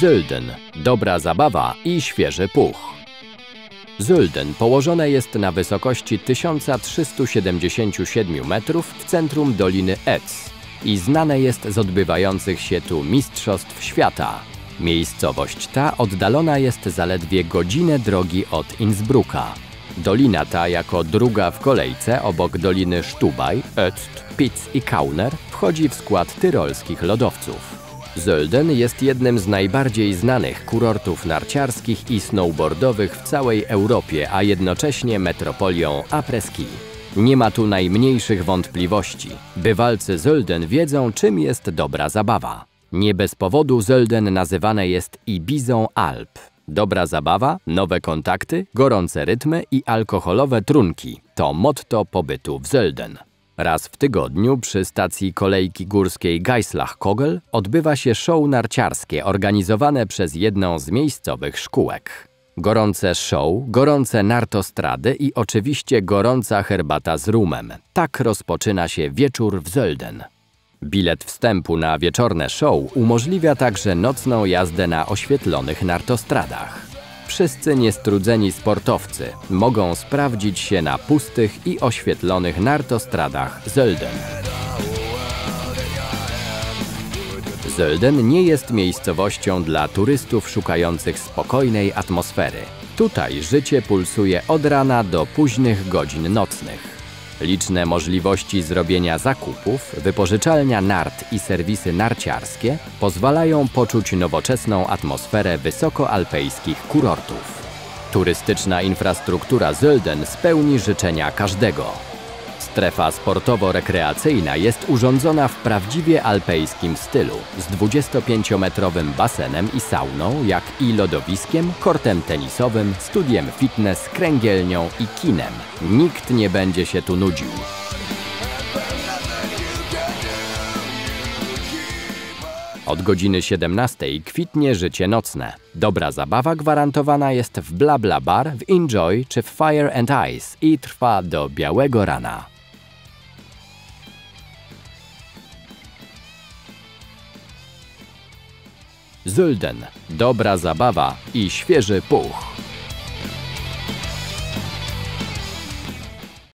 Zölden. Dobra zabawa i świeży puch. Zölden położone jest na wysokości 1377 metrów w centrum Doliny Etz i znane jest z odbywających się tu Mistrzostw Świata. Miejscowość ta oddalona jest zaledwie godzinę drogi od Innsbrucka. Dolina ta jako druga w kolejce obok doliny Stubaj, Ötzt, Pitz i Kauner wchodzi w skład tyrolskich lodowców. Zölden jest jednym z najbardziej znanych kurortów narciarskich i snowboardowych w całej Europie, a jednocześnie metropolią après-ski. Nie ma tu najmniejszych wątpliwości. Bywalcy Zölden wiedzą, czym jest dobra zabawa. Nie bez powodu Zölden nazywane jest Ibizą Alp. Dobra zabawa, nowe kontakty, gorące rytmy i alkoholowe trunki to motto pobytu w Zölden. Raz w tygodniu przy stacji kolejki górskiej Geislach-Kogel odbywa się show narciarskie organizowane przez jedną z miejscowych szkółek. Gorące show, gorące nartostrady i oczywiście gorąca herbata z rumem. Tak rozpoczyna się wieczór w Zölden. Bilet wstępu na wieczorne show umożliwia także nocną jazdę na oświetlonych nartostradach. Wszyscy niestrudzeni sportowcy mogą sprawdzić się na pustych i oświetlonych nartostradach Zölden. Zölden nie jest miejscowością dla turystów szukających spokojnej atmosfery. Tutaj życie pulsuje od rana do późnych godzin nocnych. Liczne możliwości zrobienia zakupów, wypożyczalnia nart i serwisy narciarskie pozwalają poczuć nowoczesną atmosferę wysokoalpejskich kurortów. Turystyczna infrastruktura Zölden spełni życzenia każdego. Strefa sportowo-rekreacyjna jest urządzona w prawdziwie alpejskim stylu, z 25-metrowym basenem i sauną, jak i lodowiskiem, kortem tenisowym, studiem fitness, kręgielnią i kinem. Nikt nie będzie się tu nudził. Od godziny 17 kwitnie życie nocne. Dobra zabawa gwarantowana jest w Bla Bla Bar, w Enjoy czy w Fire and Ice i trwa do białego rana. Zölden. Dobra zabawa i świeży puch.